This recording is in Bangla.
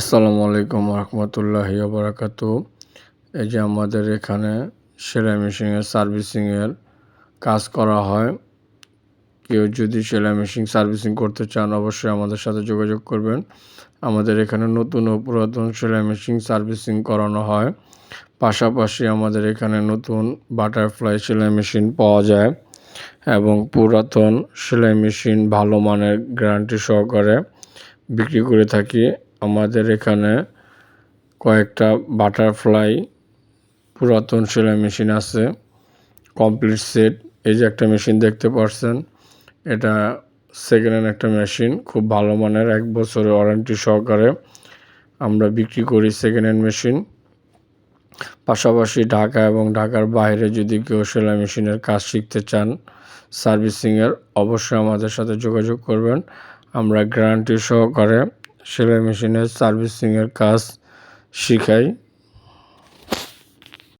আসসালামু আলাইকুম রহমতুল্লাহি বারাকাত এই যে আমাদের এখানে সেলাই মেশিনের সার্ভিসিংয়ের কাজ করা হয়। কেউ যদি সেলাই মেশিন সার্ভিসিং করতে চান, অবশ্যই আমাদের সাথে যোগাযোগ করবেন। আমাদের এখানে নতুন ও পুরাতন সেলাই মেশিন সার্ভিসিং করানো হয়। পাশাপাশি আমাদের এখানে নতুন বাটারফ্লাই সেলাই মেশিন পাওয়া যায় এবং পুরাতন সেলাই মেশিন ভালো মানের গ্যারান্টি সহকারে বিক্রি করে থাকি। আমাদের এখানে কয়েকটা বাটারফ্লাই পুরাতন সেলাই মেশিন আছে, কমপ্লিট সেট। এই যে একটা মেশিন দেখতে পাচ্ছেন এটা সেকেন্ড হ্যান্ড একটা মেশিন, খুব ভালো মানের, এক বছরের ওয়ারেন্টি সহকারে আমরা বিক্রি করি সেকেন্ড হ্যান্ড মেশিন। পাশাপাশি ঢাকা এবং ঢাকার বাইরে যদি কেউ সেলাই মেশিনের কাজ শিখতে চান সার্ভিসিংয়ের অবশ্যই আমাদের সাথে যোগাযোগ করবেন। আমরা গ্যারান্টি সহকারে সেলাই মেশিনের সার্ভিসিংয়ের কাজ শিখাই।